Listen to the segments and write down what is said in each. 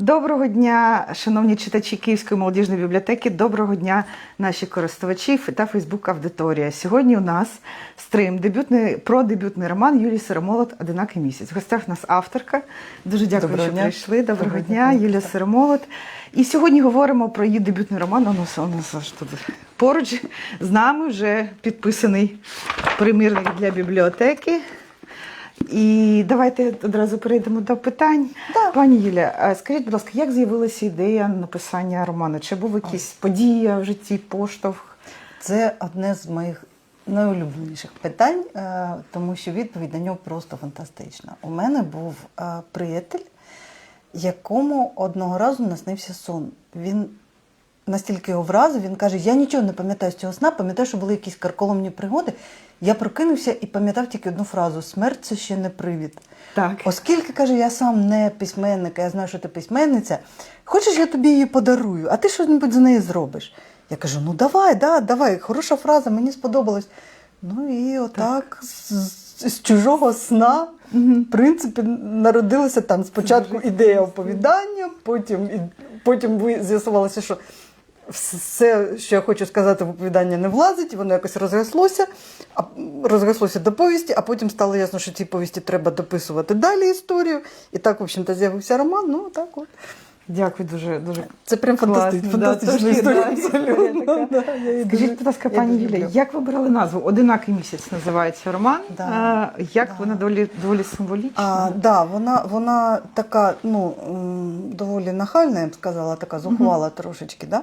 Доброго дня, шановні читачі Київської молодіжної бібліотеки. Доброго дня, наші користувачі та Фейсбук аудиторія. Сьогодні у нас стрим дебютний про дебютний роман Юлії Сиромолод Одинакий місяць. В гостях у нас авторка. Дуже дякую, Доброго що дня. прийшли. Доброго, Доброго дня, дня. Юлія Сиромолод. І сьогодні говоримо про її дебютний роман. У нас, у нас тут поруч з нами вже підписаний примірник для бібліотеки. І давайте одразу перейдемо до питань. Да. Пані Юля, скажіть, будь ласка, як з'явилася ідея написання роману? Чи був якийсь подія в житті, поштовх? Це одне з моїх найулюбленіших питань, е, тому що відповідь на нього просто фантастична. У мене був е, приятель, якому одного разу наснився сон. Він настільки його вразив, він каже: Я нічого не пам'ятаю з цього сна, пам'ятаю, що були якісь карколомні пригоди. Я прокинувся і пам'ятав тільки одну фразу: смерть це ще не привід. Так. Оскільки каже, я сам не письменник, я знаю, що ти письменниця, хочеш, я тобі її подарую, а ти щось за неї зробиш. Я кажу: ну давай, да, давай, хороша фраза, мені сподобалось. Ну і отак з, з- з чужого сна, в принципі, народилася там спочатку ідея оповідання, потім, потім з'ясувалося, що все, що я хочу сказати в оповідання, не влазить, воно якось розгаслося, а розрослося до повісті, а потім стало ясно, що цій повісті треба дописувати далі історію. І так, в общем-то, з'явився роман. Ну, так от. Дякую дуже дуже. Це прям фантасти... Класно, да, фантастична історія. абсолютно. така. Да, я її Скажіть, будь ласка, пані люблю. як ви брали назву? Одинакий місяць називається роман. Да, А, як да. вона доволі доволі символічна? Да, вона, вона така, ну, доволі нахальна, я б сказала, така зухвала трошечки. Да?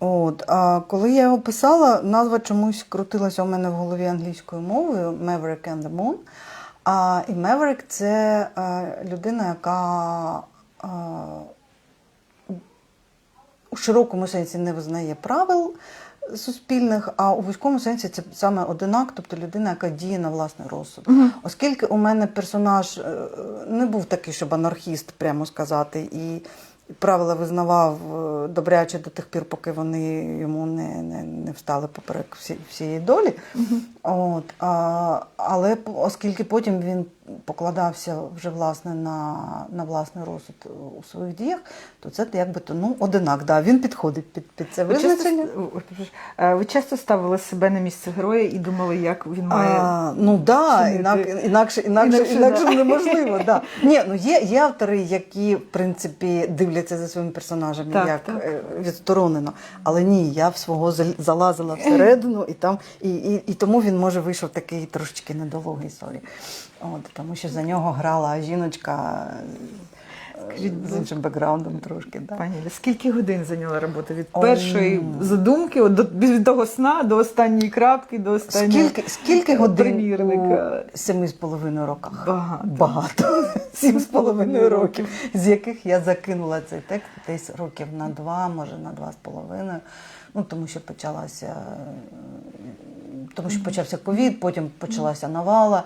От, а коли я його писала, назва чомусь крутилася у мене в голові англійською мовою Maverick and the Moon. А, і Maverick – це е, людина, яка е, широкому сенсі не визнає правил суспільних, а у вузькому сенсі це саме одинак, тобто людина, яка діє на власний розсуд. Оскільки у мене персонаж е, не був такий, щоб анархіст, прямо сказати, і правила визнавав е, добряче до тих пір, поки вони йому не, не, не встали поперек всі, всієї долі. От, а, але оскільки потім він покладався вже власне на, на власний розсуд у своїх діях, то це якби то ну одинак. Да, він підходить під, під це Ви часто, визначення. прошу, е, ви часто ставили себе на місце героя і думали, як він має. А, ну да, інак, інакше, інакше, Інакше, інакше, да. неможливо. Да. Ні, ну є, є автори, які в принципі дивляться за своїм персонажем Так, як так. е, відсторонено. Але ні, я в свого зал- залазила всередину, і там і, і, і тому він може вийшов такий трошечки недолугий сорі. От, тому що за нього грала жіночка е, Скажіть, з іншим бекграундом трошки. Да. Пані скільки годин зайняла робота від першої задумки, от до від того сна до останньої крапки, до останнього Скільки, скільки годин у семи з половиною роках? Багато. Багато. Сім з половиною років, з яких я закинула цей текст десь років на два, може на два з половиною. Ну, тому що почалася, е, тому що почався ковід, потім почалася навала.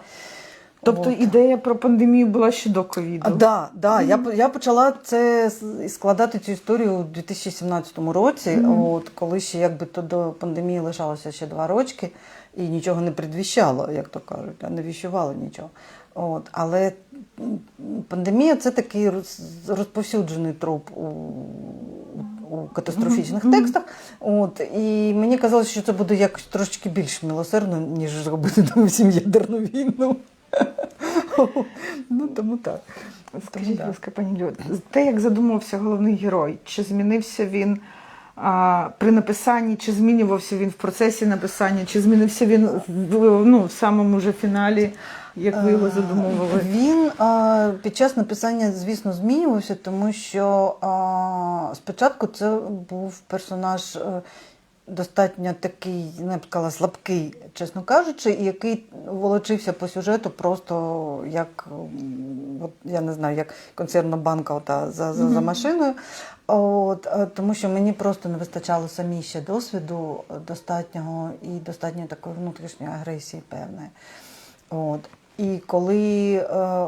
Тобто От. ідея про пандемію була ще до ковіду. А, да, да. Я, по- я почала це складати цю історію у 2017 році, от, коли ще якби то до пандемії лишалося ще два рочки, і нічого не предвіщало, як то кажуть, а не віщувало нічого. От, але пандемія це такий розповсюджений троп у, у, катастрофічних текстах. От, і мені казалося, що це буде якось трошечки більш милосердно, ніж зробити там всім ядерну війну. Ну, тому так. Скажіть, будь ласка, пані Лю, те, як задумався головний герой, чи змінився він а, при написанні, чи змінювався він в процесі написання, чи змінився він в, ну, в самому же фіналі, як ви його задумували? Він а, під час написання, звісно, змінювався, тому що а, спочатку це був персонаж е, достатньо такий, я б сказала, слабкий, чесно кажучи, і який волочився по сюжету просто як, от, я не знаю, як консервна банка ота, за, за, за машиною. От, е, тому що мені просто не вистачало самі ще досвіду достатнього і достатньо такої внутрішньої агресії певної. От. І коли е,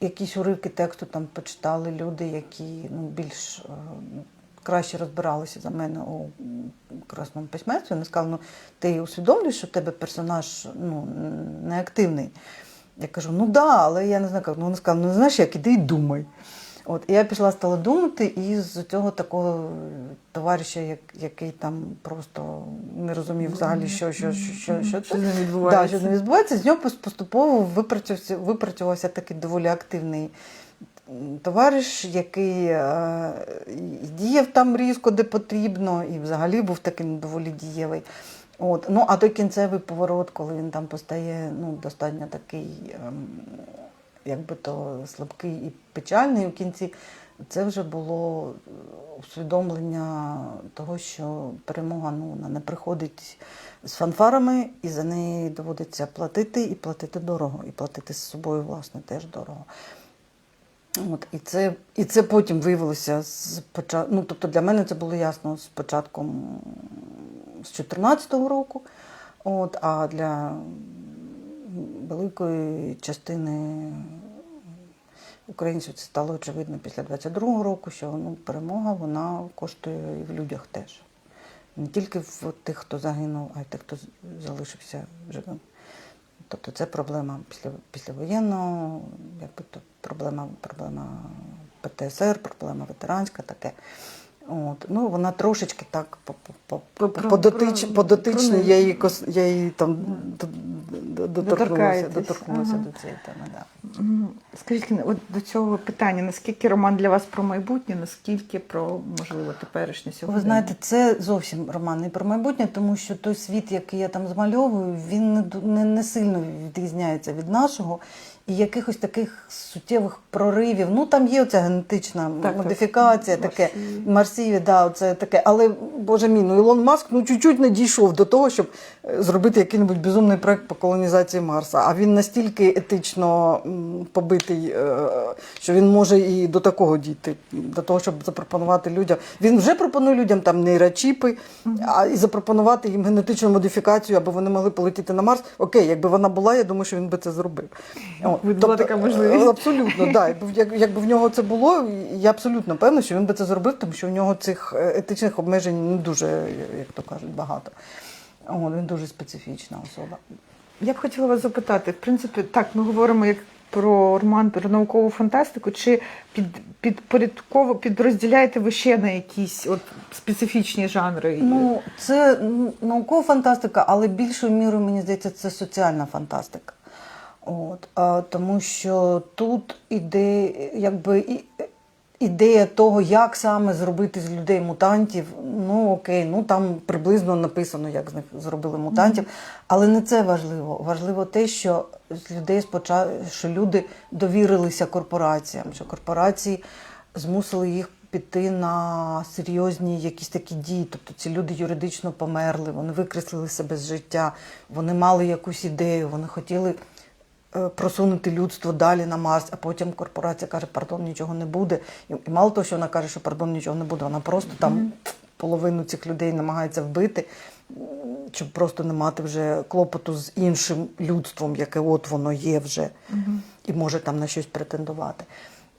якісь уривки тексту там почитали люди, які ну, більш е, краще розбиралися за мене у красному письменстві, вони сказали, ну ти усвідомлюєш, що в тебе персонаж ну, неактивний. Я кажу, ну да, але я не знаю, як. Ну, вони сказали, ну знаєш як, іди і думай. От, і я пішла, стала думати, і з цього такого товариша, як, який там просто не розумів взагалі, що, що, що, що, що, Що з ним Да, відбувається? що з відбувається, з нього поступово випрацювався, випрацювався такий доволі активний товариш, який е, діяв там різко, де потрібно, і взагалі був таким доволі дієвий. От. Ну, а той кінцевий поворот, коли він там постає ну, достатньо такий, ем, якби то слабкий і печальний у кінці, це вже було усвідомлення того, що перемога ну, вона не приходить з фанфарами, і за неї доводиться платити, і платити дорого, і платити з собою, власне, теж дорого. От, і, це, і це потім виявилося з початку. Ну, тобто для мене це було ясно з початком з 2014 року. От, а для великої частини українців це стало очевидно після 22-го року, що ну, перемога вона коштує і в людях теж. Не тільки в тих, хто загинув, а й тих, хто залишився живим. Тобто це проблема після, післявоєнного, якби то проблема, проблема ПТСР, проблема ветеранська таке. От. Ну, вона трошечки так по, дотичній, я її, кос, я її там до- до- доторкнулася, доторкнулася ага. до цієї теми. Да. Скажіть, от до цього питання: наскільки роман для вас про майбутнє, наскільки про можливо теперішнє сьогодні? Ви знаєте, це зовсім роман не про майбутнє, тому що той світ, який я там змальовую, він не, не, не сильно відрізняється від нашого. І якихось таких суттєвих проривів. Ну там є оця генетична Так, так. модифікація, таке Марсії. Марсіві, да, це таке. Але боже мій, ну Ілон Маск ну чуть-чуть не дійшов до того, щоб е, зробити який-небудь безумний проект по колонізації Марса. А він настільки етично побитий, е, що він може і до такого дійти, до того, щоб запропонувати людям. Він вже пропонує людям там нейрочіпи, а і запропонувати їм генетичну модифікацію, аби вони могли полетіти на Марс. Окей, якби вона була, я думаю, що він би це зробив. О, Була тобто, така можливість. е, Абсолютно, да. Якби, якби в нього це було, я абсолютно певна, що він би це зробив, тому що у нього цих е, етичних обмежень не дуже, як то кажуть, багато. О, він дуже специфічна особа. Я б хотіла вас запитати, в принципі, так, ми говоримо як про роман, про наукову фантастику, чи під, підпорядково підрозділяєте ви ще на якісь от специфічні жанри? Ну, це ну, наукова фантастика, але більшою мірою, мені здається, це соціальна фантастика. От, а, тому що тут іде, якби, і- ідея того, як саме зробити з людей мутантів. Ну окей, ну там приблизно написано, як з них зробили мутантів. Але не це важливо. Важливо те, що з людей спочатку, що люди довірилися корпораціям, що корпорації змусили їх піти на серйозні якісь такі дії. Тобто ці люди юридично померли, вони викреслили себе з життя, вони мали якусь ідею, вони хотіли просунути людство далі на Марс, а потім корпорація каже, пардон, нічого не буде. І, і мало того, що вона каже, що пардон, нічого не буде, вона просто там половину цих людей намагається вбити, щоб просто не мати вже клопоту з іншим людством, яке от воно є вже, і може там на щось претендувати.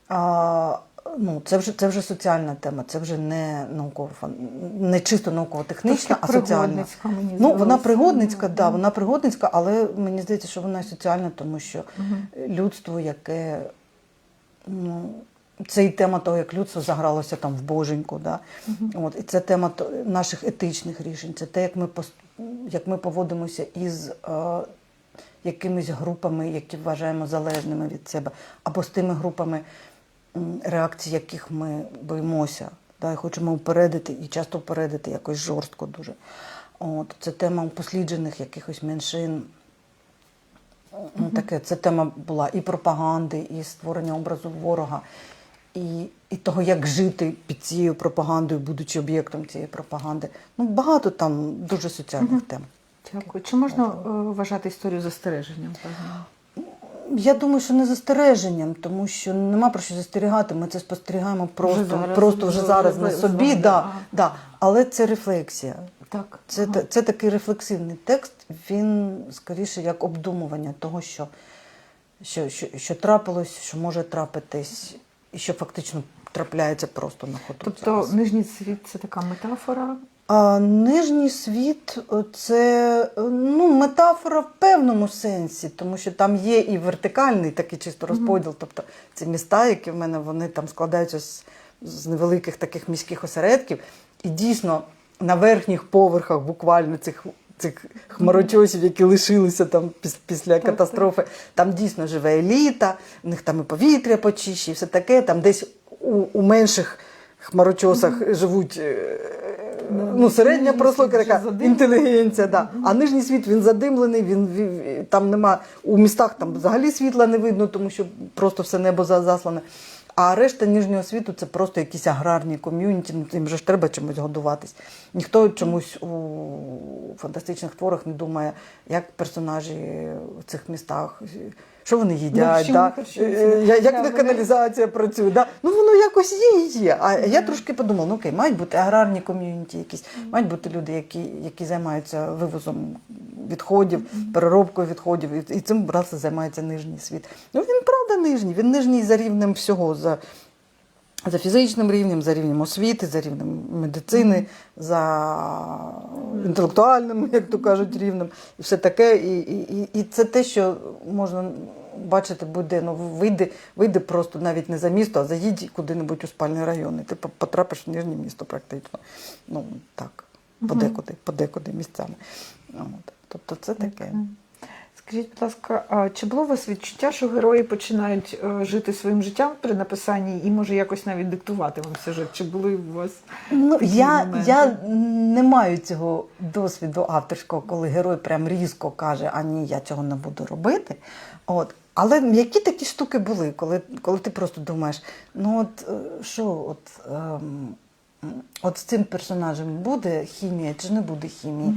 А, ну, це вже це вже соціальна тема, це вже не наукова фан- не чисто науково-технічна, а соціальна. мені Ну, вона пригодницька, да, вона пригодницька, але мені здається, що вона соціальна, тому що людство, яке ну, це і тема того, як людство загралося там в боженьку. Да? От, і це тема наших етичних рішень, це те, як ми, як ми поводимося із е, якимись групами, які вважаємо залежними від себе, або з тими групами, м, реакції яких ми боїмося. Да, і хочемо упередити, і часто упередити якось жорстко дуже. От, це тема упосліджених якихось меншин. Ну, таке, це тема була і пропаганди, і створення образу ворога, і, і того, як жити під цією пропагандою, будучи об'єктом цієї пропаганди. Ну, багато там дуже соціальних тем. Дякую. Чи можна е, вважати історію застереженням? Я думаю, що не застереженням, тому що нема про що застерігати. Ми це спостерігаємо просто, зараз, просто вже зараз на собі. Да, ага. да. Але це рефлексія. Так. Це, ага. це такий рефлексивний текст, він скоріше як обдумування того, що, що, що, що трапилось, що може трапитись, і що фактично трапляється просто на ходу. Тобто зараз. нижній світ це така метафора, А нижній світ це е, ну, метафора в певному сенсі, тому що там є і вертикальний такий чисто розподіл. Тобто ці міста, які в мене вони там складаються з, з невеликих таких міських осередків, і дійсно на верхніх поверхах буквально цих. Цих хмарочосів, які лишилися там піс- після катастрофи, там дійсно живе еліта, у них там і повітря почище, і все таке. Там десь у, у менших хмарочосах живуть е, ну, середня Нижній прослойка, така інтелігенція. Да. А нижній світ він задимлений, він, він там нема у містах там взагалі світла не видно, тому що просто все небо заслане. А решта нижнього світу це просто якісь аграрні ком'юніті, ну їм же ж треба чимось годуватись. Ніхто чомусь у фантастичних творах не думає, як персонажі в цих містах, що вони їдять, чим да? вони е, як Да, вони- каналізація працює. Да? Ну воно якось є і є. А я трошки подумала, ну окей, мають бути аграрні ком'юніті якісь, мають бути люди, які, які займаються вивозом відходів, переробкою відходів, і, і цим власне займається нижній світ. Ну він правда нижній, він нижній за рівнем всього. За, за фізичним рівнем, за рівнем освіти, за рівнем медицини, за інтелектуальним, як то кажуть, рівнем, і все таке. І, і, і- це те, що можна бачити буде. Ну, вийди, вийди просто навіть не за місто, а заїдь куди-небудь у спальний район, і ти потрапиш в нижнє місто практично. Ну так, подекуди, подекуди місцями. От. Тобто це таке. Скажіть, будь ласка, а чи було у вас відчуття, що герої починають е, жити своїм життям при написанні і може якось навіть диктувати вам сюжет? Чи були у вас Ну, я, моменти? я не маю цього досвіду авторського, коли герой прям різко каже, а ні, я цього не буду робити. От. Але які такі штуки були, коли, коли ти просто думаєш, ну от е, що, от, ем, от з цим персонажем буде хімія чи не буде хімії?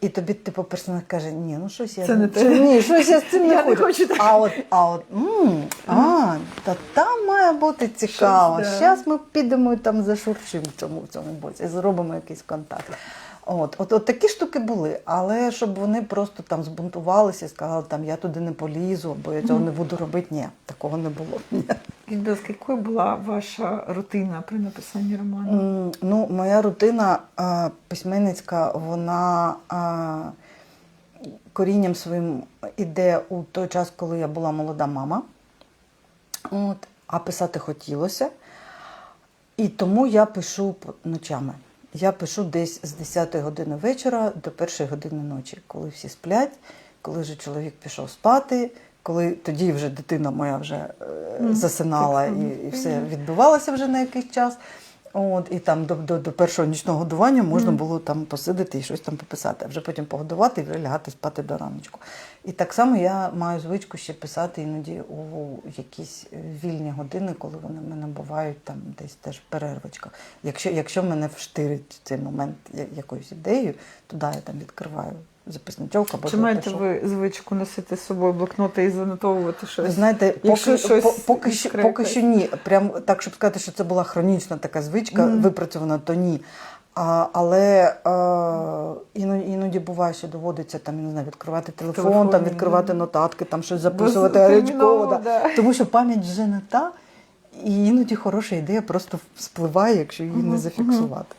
І тобі, типу, персонаж каже, ні, ну щось я Це не те. ні, щось я з цим не Я не хочу. хочу так. А от, а от, м, а, та там має бути цікаво. Щось, да. Зараз ми підемо і там зашурчимо в цьому, в цьому боці, зробимо якийсь контакт. От, от, от такі штуки були, але щоб вони просто там збунтувалися і сказали, там я туди не полізу, бо я цього не буду робити. Ні, такого не було. Ні. Будь ласка, якою була ваша рутина при написанні роману? М, Ну, моя рутина а, письменницька, вона а, корінням своїм іде у той час, коли я була молода мама. От, а писати хотілося. І тому я пишу по- ночами. Я пишу десь з 10 години вечора до 1 години ночі, коли всі сплять, коли вже чоловік пішов спати, коли тоді вже дитина моя вже е, засинала і, і все відбувалося вже на якийсь час. От, і там до, до, до першого нічного годування можна було там посидити і щось там пописати, а вже потім погодувати і вже лягати спати до раночку. І так само я маю звичку ще писати іноді у якісь вільні години, коли вони в мене бувають там десь теж перервочка. Якщо, якщо мене вштирить цей момент якоюсь ідеєю, то да, я там відкриваю записничок або Чи маєте запишу. ви звичку носити з собою блокноти і занотовувати щось? Ви знаєте, Якщо поки, щось по- поки, що, відкрите. поки що ні. Прям так, щоб сказати, що це була хронічна така звичка, випрацьована, то ні. А, але е, іноді, іноді буває, що доводиться там, я не знаю, відкривати телефон, Телефон, там відкривати нотатки, там щось записувати терміново, гарячково. Да. да. Тому що пам'ять вже не та, і іноді хороша ідея просто спливає, якщо її не зафіксувати.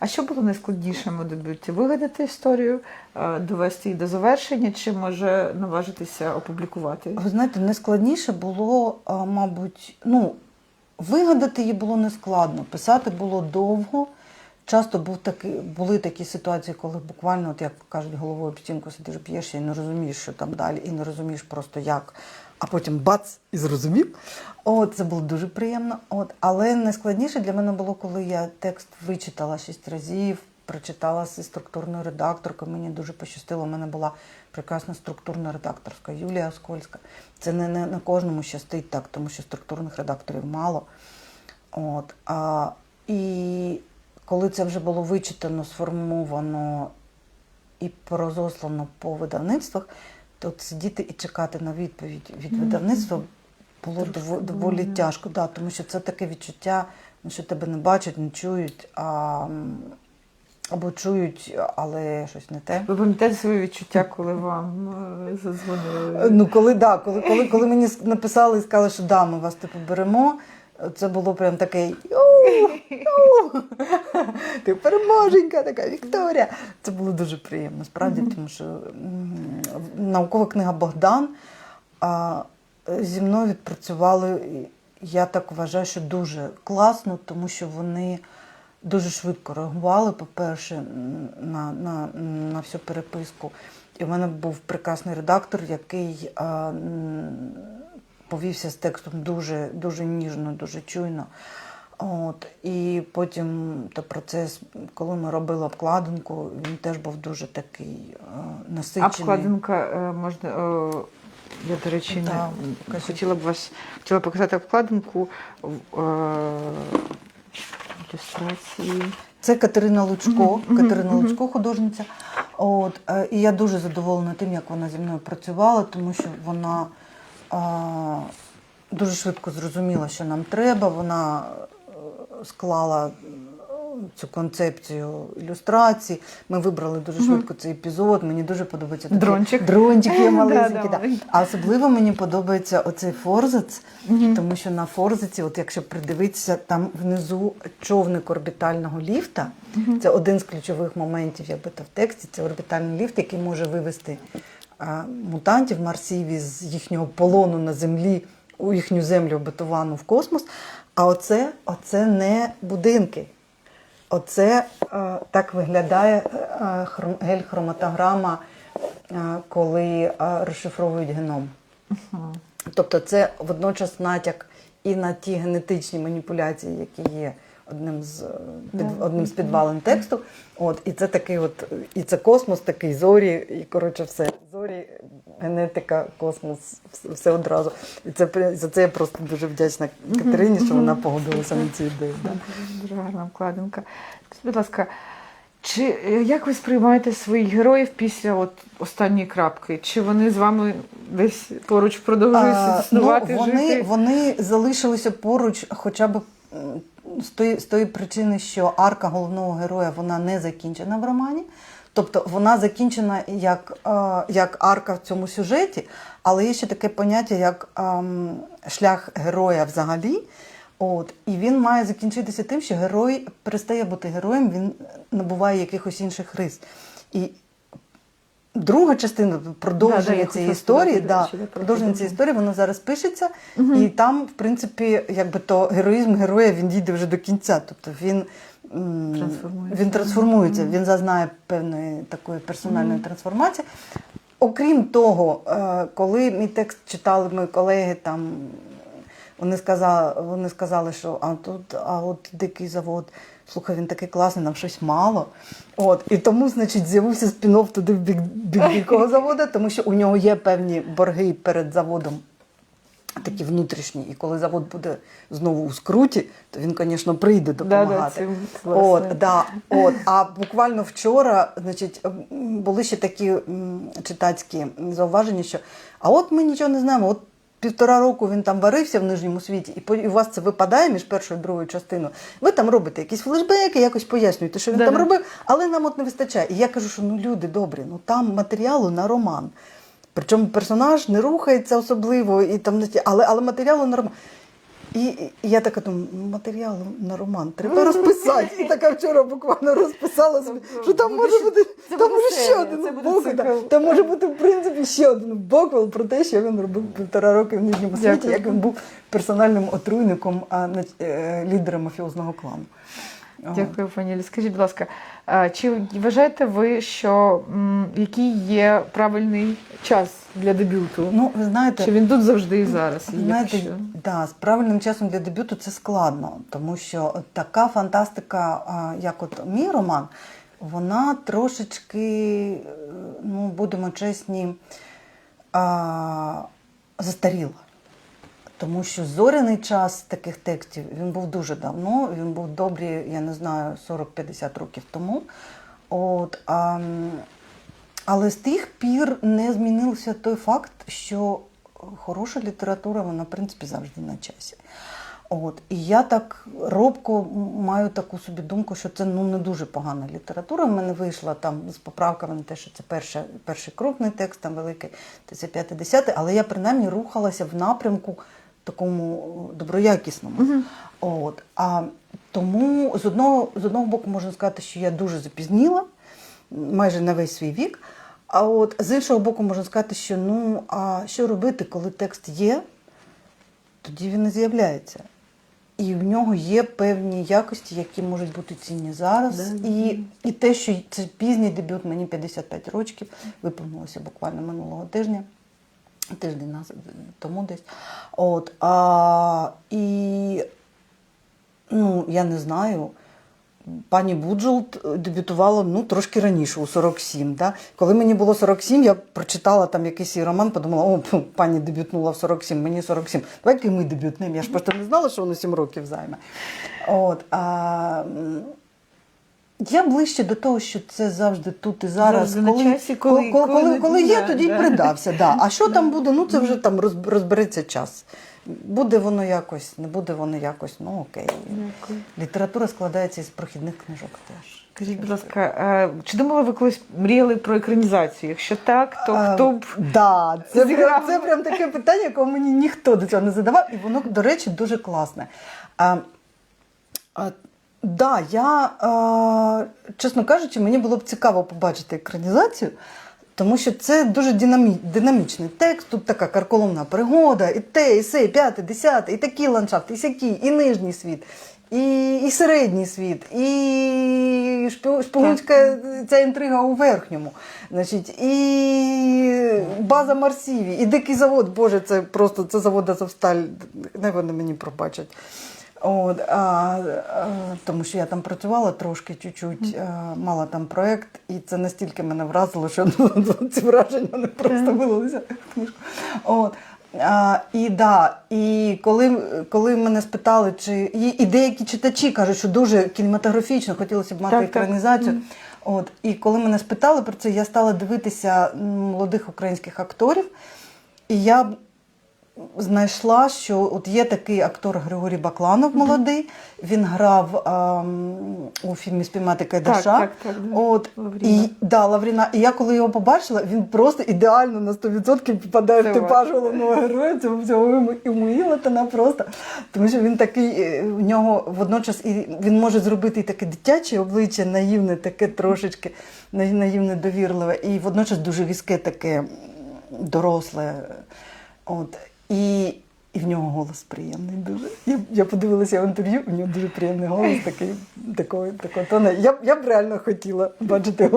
А що було найскладнішим у дебюті? Вигадати історію, е, довести її до завершення, чи може наважитися опублікувати? Ви знаєте, найскладніше було, мабуть, ну, вигадати її було нескладно, писати було довго. Часто був таки, були такі ситуації, коли буквально, от як кажуть, головою об стінку сидиш, б'єшся і не розумієш, що там далі, і не розумієш просто як. А потім бац і зрозумів. От, це було дуже приємно. От, але найскладніше для мене було, коли я текст вичитала шість разів, прочитала зі структурною редакторкою. Мені дуже пощастило. У мене була прекрасна структурна редакторська Юлія Оскольська. Це не, не на кожному щастить так, тому що структурних редакторів мало. От, а, і коли це вже було вичитано, сформовано і порозослано по видавництвах, то от сидіти і чекати на відповідь від видавництва було Трошки дово- було, доволі тяжко, да, тому що це таке відчуття, ну, що тебе не бачать, не чують, а, або чують, але щось не те. Ви пам'ятаєте свої відчуття, коли вам е, задзвонили? Ну, коли, да, коли, коли, коли мені написали і сказали, що да, ми вас типу беремо, це було прям таке. «Ю!» «У, у». Ти переможенька, така Вікторія. Це було дуже приємно, справді, тому що наукова книга Богдан. Зі мною відпрацювали, я так вважаю, що дуже класно, тому що вони дуже швидко реагували, по-перше, на, на, на всю переписку. І в мене був прекрасний редактор, який а, повівся з текстом дуже, дуже ніжно, дуже чуйно. От, і потім та процес, коли ми робили обкладинку, він теж був дуже такий е, насичений. Обкладинка е, можна. е, Я, до речі, не кажіть. хотіла б вас хотіла показати обкладинку в, е, ілюстрації. Це Катерина Лучко, Мгм, Катерина мгм, Лучко, художниця. От, е, і я дуже задоволена тим, як вона зі мною працювала, тому що вона а, дуже швидко зрозуміла, що нам треба. Вона е, склала е, цю концепцію ілюстрації. Ми вибрали дуже швидко цей епізод. Мені дуже подобається такий Дрончик. Дрончик є Да. А особливо мені подобається оцей форзац, тому що на форзиці, от якщо придивитися, там внизу човник орбітального ліфта. Це один з ключових моментів, якби то в тексті. Це орбітальний ліфт, який може вивести а, мутантів марсів з їхнього полону на землі у їхню землю обетовану в космос. А оце, оце не будинки. Оце е, так виглядає е, хром- гель-хроматограма, е, коли е, розшифровують геном. Тобто це водночас натяк і на ті генетичні маніпуляції, які є одним з, е, під, одним з підвалин тексту. От, і це такий от, і це космос, такий зорі, і коротше все. Зорі, генетика, космос, все, одразу. І це за це я просто дуже вдячна Катерині, що вона погодилася на цю ідею. Да. Дуже, гарна. Скажіть, будь ласка, чи е, як ви сприймаєте своїх героїв після от останньої крапки? Чи вони з вами десь поруч продовжують існувати, ну, вони, жити? вони залишилися поруч, хоча б з тої, з тої причини, що арка головного героя вона не закінчена в романі. Тобто вона закінчена як, е, як арка в цьому сюжеті, але є ще таке поняття, як ем, шлях героя взагалі. От, і він має закінчитися тим, що герой перестає бути героєм, він набуває якихось інших рис. І друга частина Да, да, цієї історії, да, продовження цієї історії, воно зараз пишеться, Мгм. і там, в принципі, якби то героїзм героя він дійде вже до кінця. Тобто він, Трансформується. він трансформується, він зазнає певної такої персональної трансформації. Окрім того, е, коли мій текст читали мої колеги, там вони сказали, вони сказали, що а тут, а от дикий завод. Слухай, він такий класний, нам щось мало. От, і тому, значить, з'явився спін-офф туди в бік, бік дикого заводу, тому що у нього є певні борги перед заводом, такі внутрішні. І коли завод буде знову у скруті, то він, звісно, прийде Да, да, допомагати. От, да, от. А буквально вчора значить, були ще такі читацькі зауваження, що а от ми нічого не знаємо. От півтора року він там варився в нижньому світі, і у вас це випадає між першою і другою частиною. Ви там робите якісь флешбеки, якось пояснюєте, що він Да-да. там робив, але нам от не вистачає. І я кажу, що ну люди добрі, ну там матеріалу на роман. Причому персонаж не рухається особливо, і там, але, але матеріалу на роман. І, і я така думаю, матеріалу на роман треба розписати. І така вчора буквально розписала собі, що там може бути там може ще один боквел. Там може бути, в принципі, ще один боквел про те, що він робив півтора роки в нижньому світі, як він був персональним отруйником, а не е, лідером мафіозного клану. Дякую, пані Лі. Скажіть, будь ласка, чи вважаєте ви, що м, який є правильний час для дебюту? Ну, ви знаєте, Чи він тут завжди і зараз? Знаєте, якщо? да, з правильним часом для дебюту це складно, тому що така фантастика, як от мій роман, вона трошечки, е, ну будемо чесні, а, застаріла. Тому що зоряний час таких текстів він був дуже давно, він був добрі, я не знаю, 40-50 років тому. От, а, але з тих пір не змінився той факт, що хороша література, вона, в принципі, завжди на часі. От, і я так робко маю таку собі думку, що це ну, не дуже погана література. В мене вийшла там з поправками на те, що це перше, перший крупний текст, там великий, це п'яте десяте, але я принаймні рухалася в напрямку такому доброякісному. От. А Тому з одного, з одного боку можна сказати, що я дуже запізніла, майже на весь свій вік. А от з іншого боку, можна сказати, що ну а що робити, коли текст є, тоді він не з'являється. І в нього є певні якості, які можуть бути цінні зараз. Да. І, і те, що це пізній дебют, мені 55 років, виповнилося буквально минулого тижня, тиждень тому десь. От, а, і ну, я не знаю. Пані Буджолт дебютувала ну, трошки раніше, у 47. Да? Коли мені було 47, я прочитала там якийсь її роман, подумала, о, пані дебютнула в 47, мені 47. Давайте ми дебютнемо. Я ж просто не знала, що воно 7 років займе. От, а, я ближче до того, що це завжди тут і зараз. Завжди на часі, коли- коли, коли, коли- коли є, да, тоді й да. придався. Да. А що там буде, ну це вже там розбереться час. Буде воно якось, не буде воно якось, ну окей. Дякую. Література складається із прохідних книжок теж. Скажіть, будь ласка, а чи думали ви колись мріяли про екранізацію? Якщо так, то хто б Да, це, зіграв? прям, це прям таке питання, якого мені ніхто до цього не задавав, і воно, до речі, дуже класне. А, а, да, я, а, чесно кажучи, мені було б цікаво побачити екранізацію, тому що це дуже динамі, динамічний текст. Тут така карколомна пригода, і те, і се, і п'яте, десяте, і такий ландшафт, і сякий, і нижній світ. І, і середній світ, і шпигунська ця інтрига у верхньому. Значить, і база Марсіві, і дикий завод. Боже, це просто це завод Азовсталь. Не вони мені пробачать. От, а, а, тому що я там працювала трошки, чуть-чуть, а, мала там проєкт, і це настільки мене вразило, що ну, ці враження вони просто вилилися в книжку. От. А, і да, і коли, коли мене спитали, чи і, і деякі читачі кажуть, що дуже кінематографічно хотілося б мати Так, так. екранізацію. Мгм. От, і коли мене спитали про це, я стала дивитися молодих українських акторів, і я знайшла, що от є такий актор Григорій Бакланов молодий. Він грав ем, у фільмі Спіймати Кайдаша. Так, так, так, да. От, Лавріна. і, да, Лавріна. І я коли його побачила, він просто ідеально на 100% попадає Це в типаж головного героя цього всього Імуїлатана просто. Тому що він такий, е, у нього водночас і він може зробити і таке дитяче обличчя, наївне, таке трошечки наївне, довірливе, і водночас дуже різке таке доросле. От. І, і в нього голос приємний дуже. Я, я подивилася його інтерв'ю, у нього дуже приємний голос, такий, такого, такого тону. Я, я б реально хотіла бачити в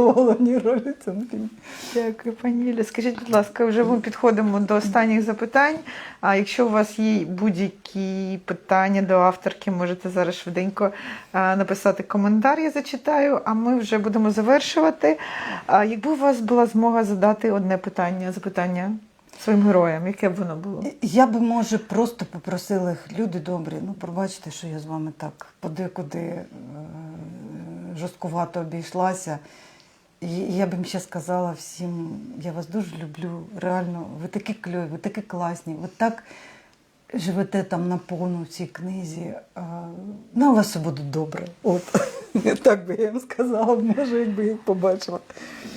ролі в цьому фільмі. Дякую, пані Юля. Скажіть, будь ласка, вже ми підходимо до останніх запитань. А якщо у вас є будь-які питання до авторки, можете зараз швиденько написати коментар, я зачитаю, а ми вже будемо завершувати. Якби у вас була змога задати одне питання, запитання своїм героям, яке б воно було? Я би, може, просто попросила їх, люди добрі, ну пробачте, що я з вами так подекуди е, жорсткувато обійшлася. І я б їм ще сказала всім, я вас дуже люблю, реально, ви такі кльові, ви такі класні, ви так живете там наповну в цій книзі. А, ну, у вас все буде добре. От. Так би я їм сказала, може, якби їх побачила.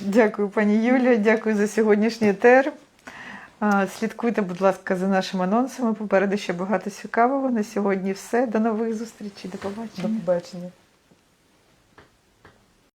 Дякую, пані Юлія, дякую за сьогоднішній етер. Слідкуйте, будь ласка, за нашими анонсами. Попереду ще багато цікавого. На сьогодні все. До нових зустрічей. До До побачення. побачення.